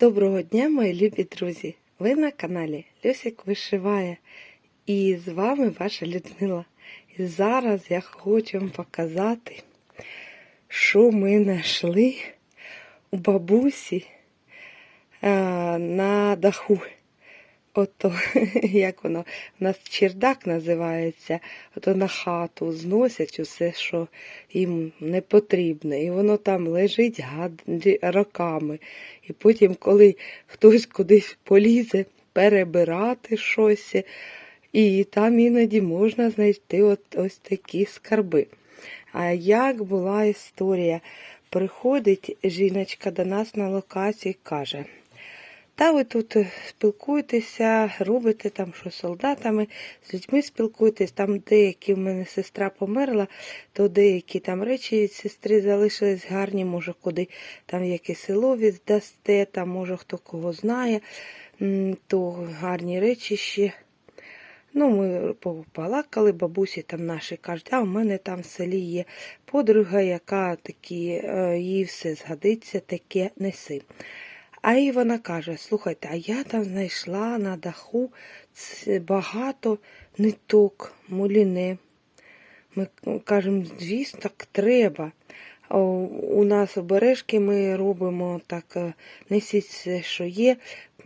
Доброго дня, мої любі друзі! Ви на каналі Люсик Вишиває. І з вами ваша Людмила. І зараз я хочу вам показати, що ми знайшли у бабусі а, на даху. Ото, як воно, у нас чердак називається, ото на хату зносять усе, що їм не потрібне. І воно там лежить роками. І потім, коли хтось кудись полізе перебирати щось, і там іноді можна знайти от ось такі скарби. А як була історія? Приходить жіночка до нас на локацію і каже, та ви тут е, спілкуєтеся, робите там що з солдатами, з людьми спілкуєтесь. Там деякі в мене сестра померла, то деякі там речі від сестри залишились гарні, може, куди там яке село віддасте, там може хто кого знає, то гарні речі ще. Ну, ми побалакали, бабусі там наші кажуть, а в мене там в селі є подруга, яка такі, е, їй все згодиться, таке неси. А і вона каже: слухайте, а я там знайшла на даху багато ниток, муліне. Ми кажемо, звісно, так треба. У нас обережки ми робимо так, е, несіть все, що є,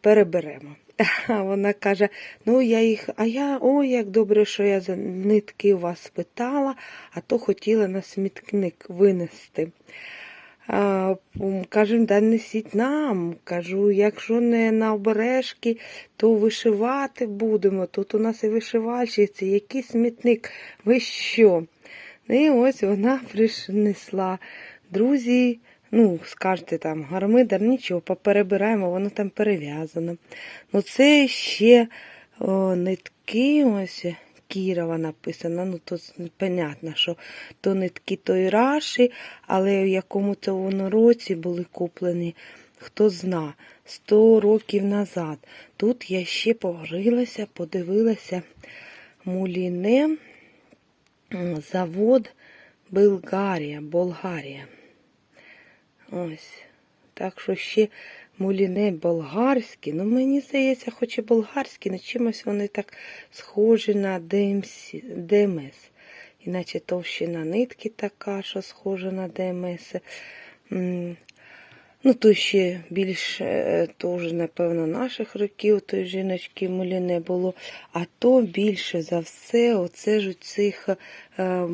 переберемо. А вона каже: ну я їх, а я, ой, як добре, що я за нитки у вас спитала, а то хотіла на смітник винести. Кажем, да несіть нам. Кажу, якщо не на обережки, то вишивати будемо. Тут у нас і вишивальщиці, який смітник, ви що? І ось вона принесла. Друзі, ну, скажете там, гармидар, нічого, поперебираємо, воно там перев'язано. Ну, це ще о, нитки, ось Кірова написано. Ну, то понятно, що то нитки тої раші, але в якому це воно році були куплені, хто зна, 100 років назад. Тут я ще погрилася, подивилася муліне, завод Болгарія, Болгарія. Ось. Так що ще муліне болгарські. Ну, мені здається, хоч і болгарські, але чимось вони так схожі на ДМС. ДМС. Іначе товщина нитки така, що схожа на ДМС. Ну, то ще більш е, теж, напевно, наших років тої жіночки муліне було. А то більше за все, оце ж у цих е,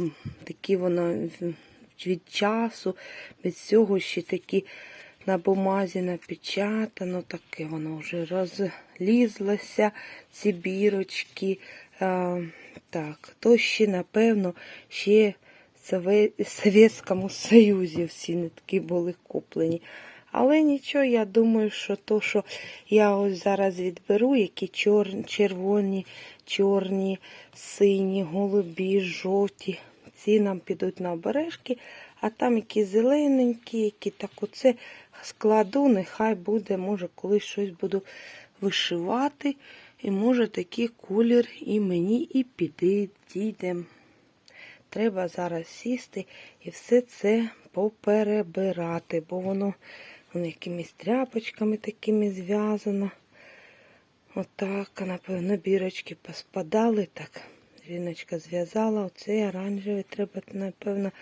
такі воно від часу, від цього ще такі на бумазі напечатано, таке воно вже розлізлося, ці бірочки. Е, так, то ще, напевно, ще в Совєтському Союзі всі нитки були куплені. Але нічого, я думаю, що то, що я ось зараз відберу, які чор... червоні, чорні, сині, голубі, жовті, ці нам підуть на обережки, а там які зелененькі, які так оце складу, нехай буде, може, колись щось буду вишивати. І може такий колір і мені і підійде. Треба зараз сісти і все це поперебирати, бо воно, воно якимись тряпочками такими зв'язано. Отак, напевно, бірочки поспадали. Так, жіночка зв'язала. Оцей оранжевий треба, напевно,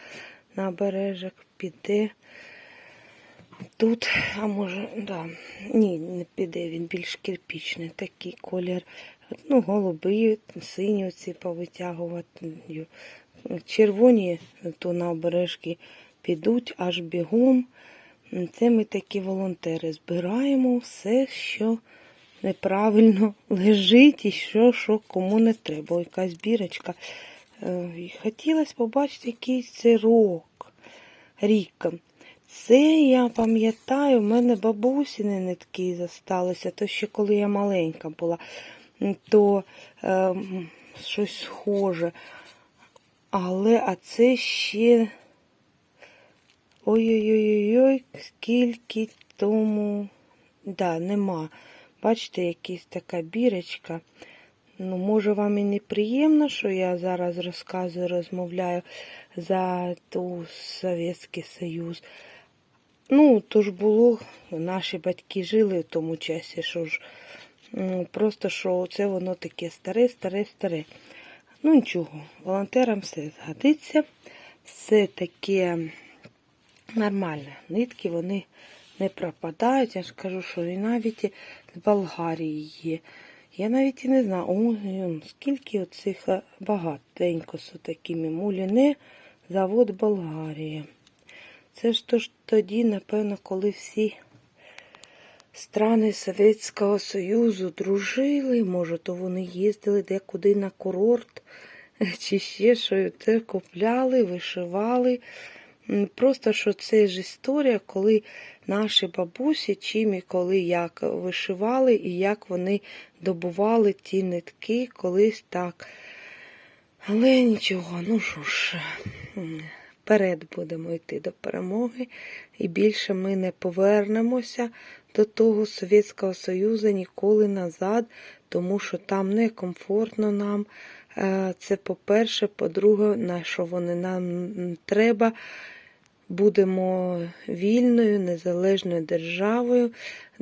на бережок піде. Тут, а може, да, ні, не піде, він більш кирпічний, такий колір. Ну, голубий, сині оці повитягувати. Червоні то на обережки підуть аж бігом. Це ми такі волонтери збираємо все, що неправильно лежить і що, що кому не треба. Якась бірочка. Е, Хотілося побачити якийсь це рік. Це я пам'ятаю, в мене бабусіни нитки зосталися, то ще коли я маленька була, то е, щось схоже. Але а це ще. Ой-ой-ой, скільки тому. Да, нема. Бачите, якась така бірочка. Ну, може, вам і неприємно, що я зараз розказую, розмовляю за ту Совєтський Союз. Ну, то ж було, наші батьки жили в тому часі, що ж м, просто що це воно таке старе, старе, старе. Ну нічого, волонтерам все згодиться, все таке нормальне. Нитки вони не пропадають. Я ж кажу, що і навіть з Болгарії є. Я навіть і не знаю, о, скільки оцих е, багатенько з такими муліне завод Болгарія. Це ж то ж тоді, напевно, коли всі страни Совєтського Союзу дружили, може, то вони їздили декуди на курорт, чи ще що, це купляли, вишивали. Просто що це ж історія, коли наші бабусі чим і коли як вишивали і як вони добували ті нитки колись так. Але нічого, ну що ж, вперед будемо йти до перемоги, і більше ми не повернемося до того Совєтського Союзу ніколи назад, тому що там некомфортно нам. Е, Це по-перше, по-друге, на що вони нам треба. Будемо вільною, незалежною державою,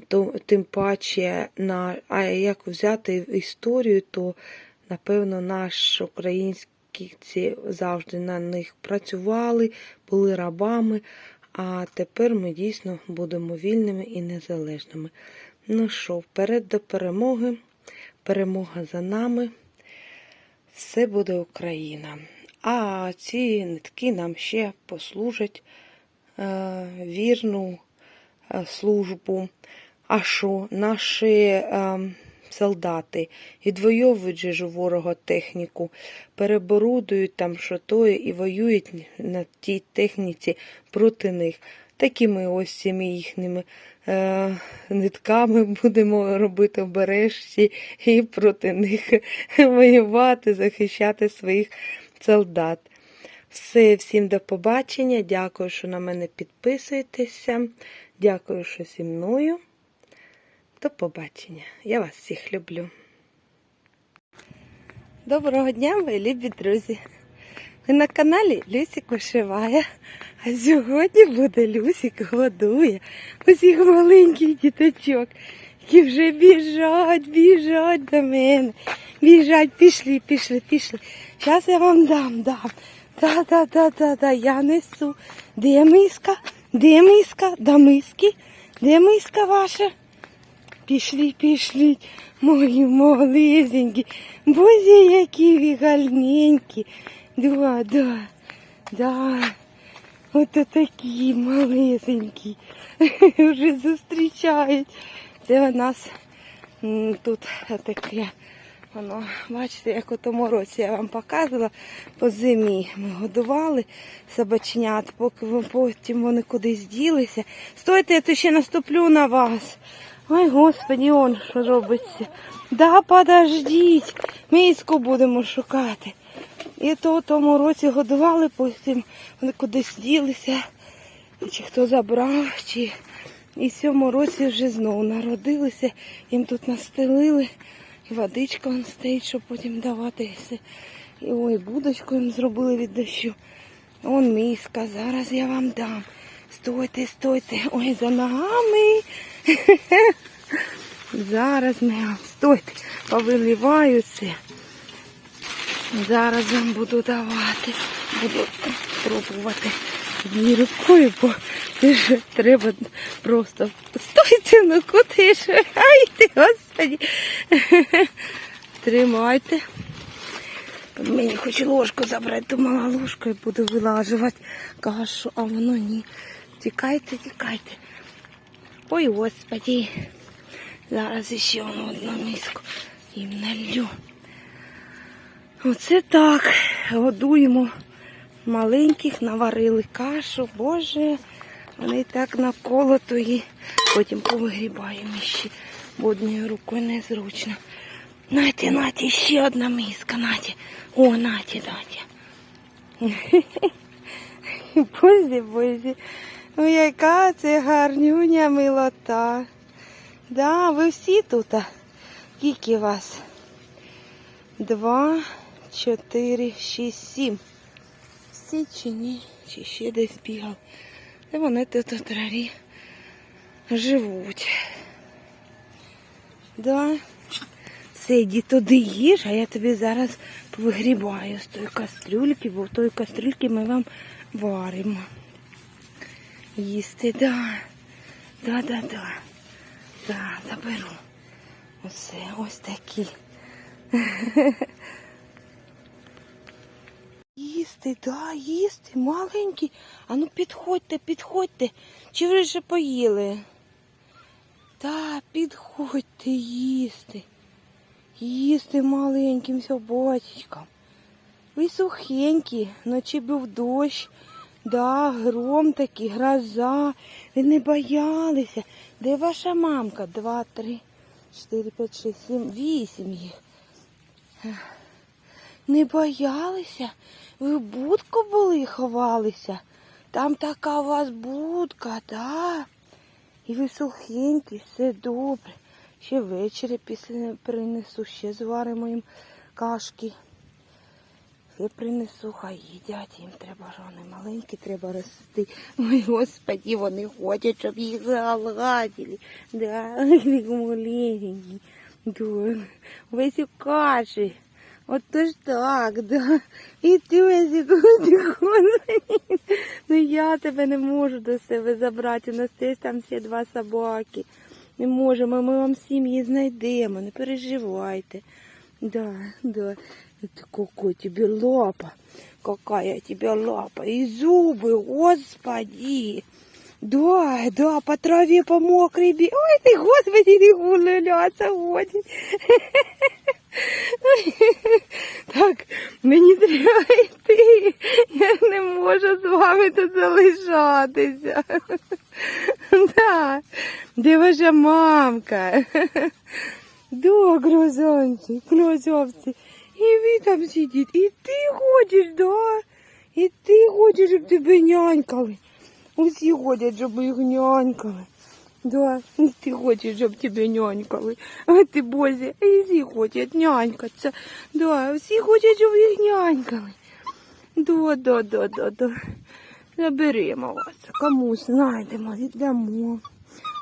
то тим паче на а як взяти історію, то напевно наш українські завжди на них працювали, були рабами. А тепер ми дійсно будемо вільними і незалежними. Ну що, вперед до перемоги. Перемога за нами. Все буде Україна. А ці нитки нам ще послужать е, вірну е, службу. А що, наші е, солдати відвоюють же ж у ворога техніку, переборудують там що то і воюють на тій техніці проти них. Такими ось цими їхніми е, нитками будемо робити обережці і проти них воювати, захищати своїх солдат. Все, всім до побачення. Дякую, що на мене підписуєтеся. Дякую, що зі мною. До побачення. Я вас всіх люблю. Доброго дня, мої любі друзі. Ви на каналі Люсік вишиває. А сьогодні буде Люсік годує усіх маленьких діточок, які вже біжать, біжать до мене. Біжать, пішли, пішли, пішли. Зараз я вам дам, дам. Да, да, да, да, да, я несу. Де миска? Де миска? До миски? Де миска ваша? Пішли, пішли, мої малесенькі. Боже, які ви гарненькі. Да, да, да. Ото такі малесенькі. Вже зустрічають. Це у нас тут таке. Воно, бачите, як у тому році я вам показувала, по зимі ми годували собаченят, поки потім вони кудись ділися. Стойте, я то ще наступлю на вас. Ой, господі, он що робиться. Да, подождіть, миску будемо шукати. І то в тому році годували, потім вони кудись ділися, чи хто забрав, чи і в цьому році вже знову народилися, їм тут настелили, і водичка вон стоїть, щоб потім давати. І, ой, будочку їм зробили від дощу. Он миска, зараз я вам дам. Стойте, стойте. Ой, за ногами. Зараз ми вам стойте, повиливаю це. Зараз вам буду давати. Буду пробувати однією рукою, бо треба просто. Стойте, ну куди ж? ви? Ай ти, господи. Тримайте. Мені хочу ложку забрати, думала ложкою буду вилажувати кашу, а воно ні. Тікайте, тікайте. Ой, господи. Зараз ще воно одну миску їм налью. Оце так. Годуємо маленьких, наварили кашу. Боже, вони так навколо тої. Потім повигрібаємо ще, бо однією рукою незручно. Наті, Наті, ще одна миска, Наті. О, Наті, Наті. Бозі, бозі. Ну, яка це гарнюня милота. Да, ви всі тут. Скільки вас? Два, чотири, шість, сім. Всі чи ні? Чи ще десь бігав? І вони тут у траві живуть. Да. Йди туди їж, а я тобі зараз повигрібаю з тої кастрюльки, бо в тої кастрюльки ми вам варимо. Їсти, да. Да, да, да. Да, заберу. Оце ось такі. Їсти, да, їсти, маленький. А ну підходьте, підходьте. Чи ви вже поїли? Та, підходьте їсти. Їсти маленьким собачечкам. Ви сухенькі, ночі був дощ, да, гром такий, гроза. Ви не боялися. Де ваша мамка? Два, три, чотири, п'ять, шість, сім, вісім їх. Не боялися? Ви в будку були і ховалися? Там така у вас будка, да? І ви сухенькі, все добре. Ще ввечері після принесу, ще зваримо їм кашки. Все принесу, хай їдять, їм треба ж вони маленькі, треба рости. Ой, господі, вони хочуть, щоб їх загладили. Да, маленькі. Весь у каші. От то ж так, да. І ти весь ходиш. Ну я тебе не можу до себе забрати. У нас теж там ще два собаки. Не можемо, ми вам сім'ї знайдемо, не переживайте. Да, да. Это какой тебе лапа. Какая тебе лапа. И зубы, господи. Да, да, по траве, по мокрой бе... Ой, ты, господи, не гуляться ходить. Так, мені треба йти. Я не можу з вами тут залишатися. Да. Де ваша мамка? Да, грозонці, красавці. І ви там сидіть. І ти хочеш, да? І ти хочеш, щоб тебе нянькали. Усі ходять, щоб їх нянькали. Да, і ти хочеш, щоб тебе нянькали. А ти бозі, і всі хочуть нянькатися. Да, всі хочуть, щоб їх нянькали. Да, да, да, да, да. Заберемо вас, комусь знайдемо, віддамо.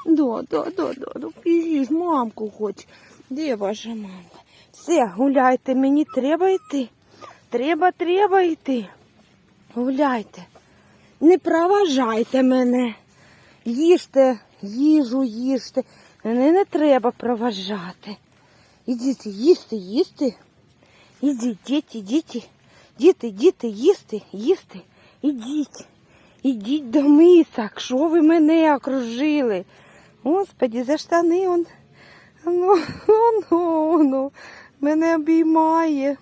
Да, да, да, да, да. Біжиш, мамку хоч. Де ваша мамка? Все, гуляйте, мені треба йти. Треба, треба йти. Гуляйте. Не проважайте мене. Їжте, їжу, їжте. Мене не треба проважати. Ідіть, їсти, їсти. Ідіть, діти, діти. Діти, діти, їсти, їсти. Ідіть. Ідіть до мисок. Що ви мене окружили? Господі, за штани он. Ну, ну, ну, мене обіймає.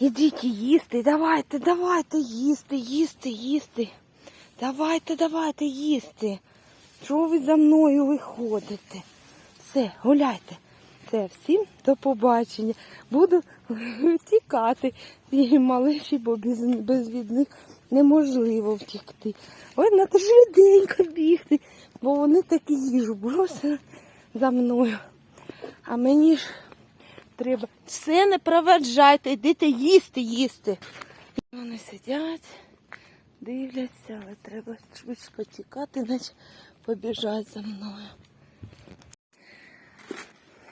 Ідіть їсти, давайте, давайте їсти, їсти, їсти. Давайте, давайте їсти. Що ви за мною виходите? Все, гуляйте. Все, всім до побачення. Буду тікати. Ці малиші, бо без, без від них неможливо втікти. Ой, треба швиденько бігти, бо вони такі їжу бросили за мною. А мені ж треба. Все не проведжайте, йдите їсти, їсти. Вони сидять, дивляться, але треба швидко тікати, наче побіжать за мною.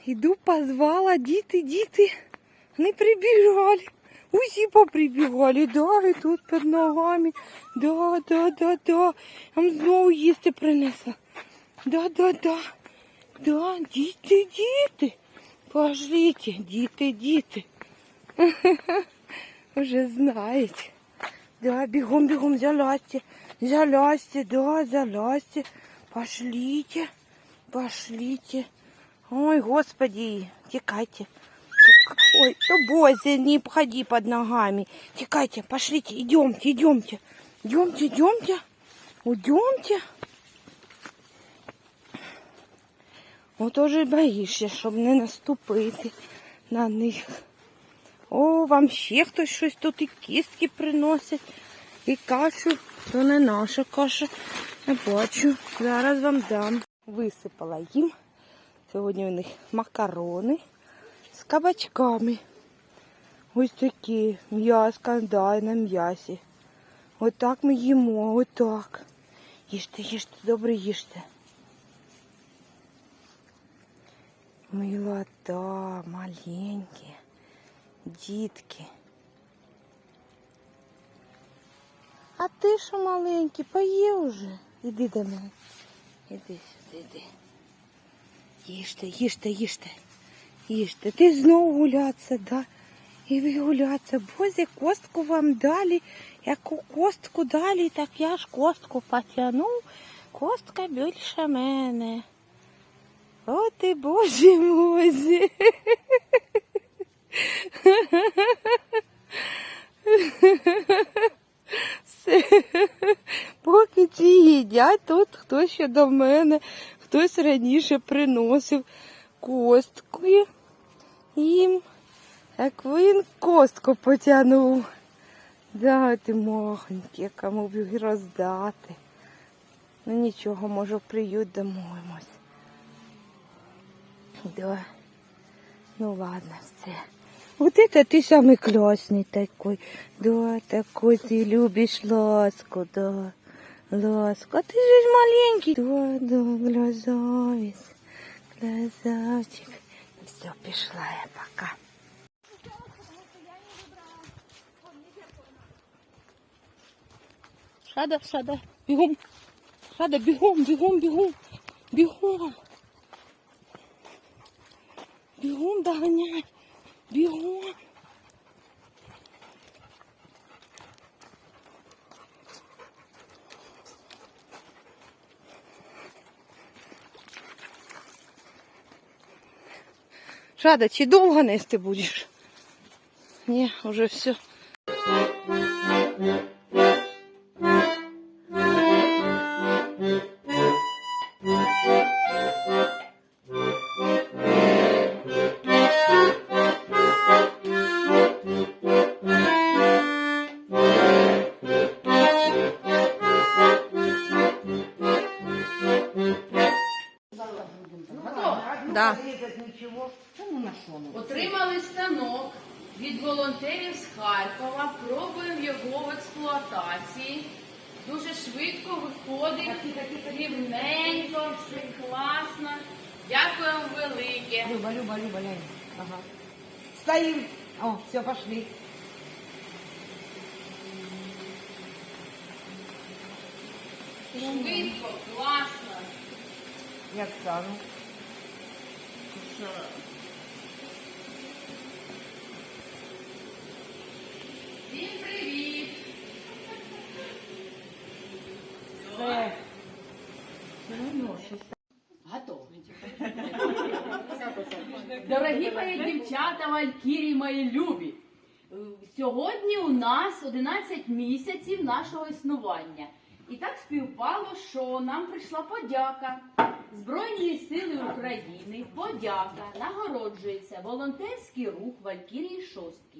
Іду позвала, діти, діти. Вони прибіжали. Усі поприбігали, да, і тут під ногами. Да, да, да, да. Я вам знову їсти принесла. Да, да, да. Да, діти, діти. Пошлите, діти, діти. Уже знають. Да, бегом, бегом, залазьте. Залазьте, да, залазьте. Пошлите, пошлите. Ой, господи, текайте. Ой, то бойся, не ходи под ногами. Текайте, пошлите, идемте, идемте. Идемте, идемте. Идемте. От уже боїшся, щоб не наступити на них. О, вам ще хтось щось тут і кістки приносять, і кашу. То не наша каша. Я бачу. Зараз вам дам. Висипала їм. Сьогодні у них макарони з кабачками. Ось такі м'яска, да, на м'ясі. Отак ми їмо, отак. Їжте, їжте, добре їжте. Милота, маленькі, дітки. А ти що маленький, поїв уже? Іди до мене. Іди сюди, іди. Їжте, їжте, їжте. Їжте. Ти знову гуляться, да? І ви гуляться. Бозі, костку вам дали. Яку костку дали, так я ж костку потягнув. Костка більше мене. О ти, боже мозі. Поки ці їдять, тут хтось ще до мене, хтось раніше приносив костку їм. Як він костку потягнув. Да, ти махонький, кому б їх роздати. Ну нічого, може в приют домовимось. Да. Ну ладно, все. Вот это ты самый классный такой. Да, такой ты любишь ласку, да. Ласку. А ты же маленький. Да, да, глазавец. Глазавчик. Все, пішла я пока. Шада, шада, бігом. Шада, бігом, бігом, бігом. Бігом. Бігом доганяй. Бігом. Шада, чи довго нести будеш? Ні, вже все. Да. Від волонтерів з Харкова. Пробуємо його в експлуатації. Дуже швидко виходить, рівненько, все класно. Дякуємо велике. Люба, Люба, Люба, Ляня. Ага. Стоим. О, все, пошли. Швидко, класно. Я встану. Всім привіт! Все. Готово. Дорогі мої дівчата, валькірі мої любі. Е, Сьогодні у нас 11 місяців нашого існування. І так співпало, що нам прийшла подяка. Збройні сили України, подяка, нагороджується волонтерський рух Валькірії Шостки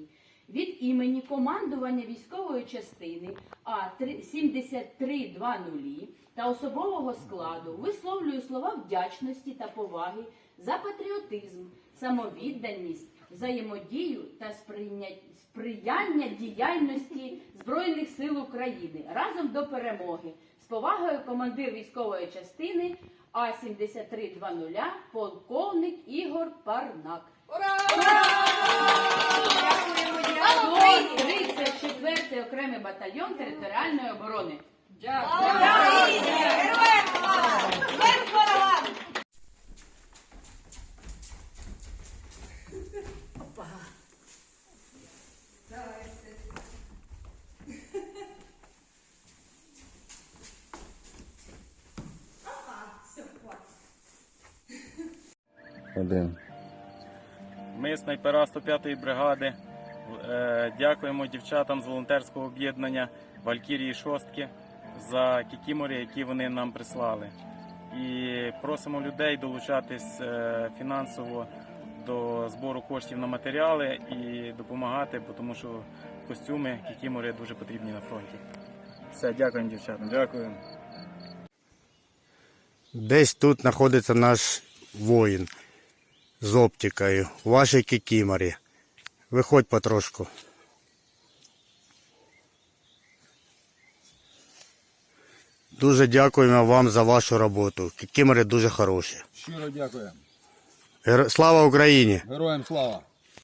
від імені командування військової частини А 7320 та особового складу висловлюю слова вдячності та поваги за патріотизм, самовідданість, взаємодію та сприяння діяльності Збройних сил України разом до перемоги. З повагою командир військової частини А 7320 полковник Ігор Парнак. 134 окремий батальйон територіальної оборони. Один. Снайпера 105-ї бригади. е, Дякуємо дівчатам з волонтерського об'єднання Валькірії Шостки за кікіморі, які вони нам прислали. І просимо людей долучатись е, фінансово до збору коштів на матеріали і допомагати, тому що костюми кікіморі дуже потрібні на фронті. Все, дякуємо дівчатам. Дякую. Десь тут знаходиться наш воїн з оптикою в вашій кікіморі. Виходь потрошку. Дуже дякуємо вам за вашу роботу. Кікімори дуже хороші. Щиро дякуємо. Слава Україні! Героям слава!